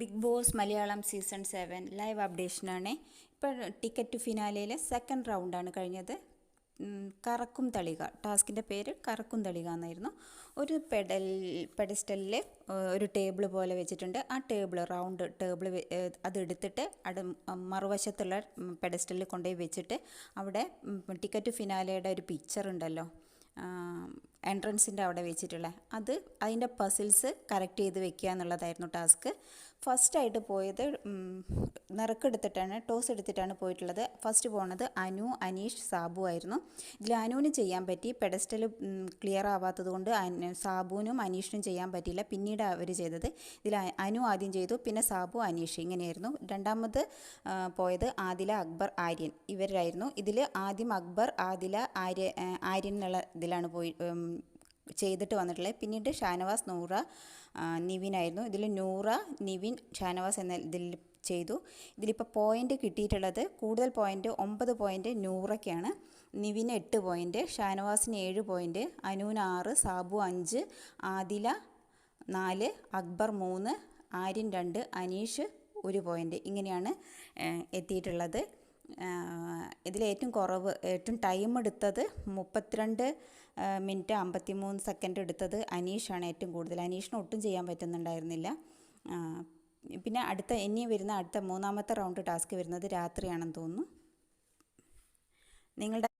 Big boss Malayalam season seven live അപ്ഡേഷനാണ്. ഇപ്പോൾ ticket ഫിനാലയിലെ second റൗണ്ടാണ് കഴിഞ്ഞത്. കറക്കും തളിക. ടാസ്കിന്റെ പേര് കറക്കും തളിക എന്നായിരുന്നു. ഒരു പെഡൽ പെഡസ്റ്റലിൽ ഒരു ടേബിൾ പോലെ വെച്ചിട്ടുണ്ട്. ആ ടേബിൾ റൗണ്ട് ടേബിൾ അതെടുത്തിട്ട് അട മറുവശത്തുള്ള പെഡസ്റ്റലിൽ കൊണ്ടുപോയി വെച്ചിട്ട് അവിടെ ടിക്കറ്റ് ഫിനാലയുടെ ഒരു പിക്ചർ ഉണ്ടല്ലോ. എൻട്രൻസിന്റെ അവിടെ വെച്ചിട്ടുള്ള. അത് അതിന്റെ പസിൽസ് കറക്റ്റ് ചെയ്ത് വെക്കുക എന്നുള്ളതായിരുന്നു ടാസ്ക് ഫസ്റ്റായിട്ട് പോയത് നിറക്കെടുത്തിട്ടാണ് ടോസ് എടുത്തിട്ടാണ് പോയിട്ടുള്ളത്. ഫസ്റ്റ് പോണത് അനു അനീഷ് സാബു ആയിരുന്നു. ഇതിൽ അനുവിന് ചെയ്യാൻ പറ്റി. പെഡസ്റ്റൽ ക്ലിയർ ആവാത്തത് കൊണ്ട് സാബുവിനും അനീഷിനും ചെയ്യാൻ പറ്റിയില്ല. പിന്നീട് അവർ ചെയ്തത് ഇതിൽ അനു ആദ്യം ചെയ്തു പിന്നെ സാബു അനീഷ് ഇങ്ങനെയായിരുന്നു. രണ്ടാമത് പോയത് ആദില അക്ബർ ആര്യൻ ഇവരായിരുന്നു. ഇതിൽ ആദ്യം അക്ബർ ആദില ആര്യ ആര്യൻ എന്നുള്ള ഇതിലാണ് പോയി ചെയ്തിട്ട് വന്നിട്ടുള്ളത്. പിന്നീട് ഷാനവാസ് നൂറ നിവിനായിരുന്നു ഇതിൽ നൂറ നിവിൻ ഷാനവാസ് എന്ന ഇതിൽ ചെയ്തു. ഇതിലിപ്പോൾ പോയിന്റ് കിട്ടിയിട്ടുള്ളത് കൂടുതൽ പോയിന്റ് ഒമ്പത് പോയിന്റ് നൂറയ്ക്കാണ് നിവിന് എട്ട് പോയിന്റ് ഷാനവാസിന് ഏഴ് പോയിന്റ് അനൂന് ആറ് സാബു അഞ്ച് ആദില നാല് അക്ബർ മൂന്ന് ആര്യൻ രണ്ട് അനീഷ് ഒരു പോയിന്റ് ഇങ്ങനെയാണ് എത്തിയിട്ടുള്ളത്. ഇതിൽ ഏറ്റവും കുറവ് ഏറ്റവും ടൈം എടുത്തത് മുപ്പത്തിരണ്ട് മിനിറ്റ് അമ്പത്തി മൂന്ന് സെക്കൻഡ് എടുത്തത് അനീഷാണ് ഏറ്റവും കൂടുതൽ. അനീഷിന് ഒട്ടും ചെയ്യാൻ പറ്റുന്നുണ്ടായിരുന്നില്ല. പിന്നെ അടുത്ത ഇനി വരുന്ന അടുത്ത മൂന്നാമത്തെ റൗണ്ട് ടാസ്ക് വരുന്നത് രാത്രിയാണെന്ന് തോന്നുന്നു. നിങ്ങളുടെ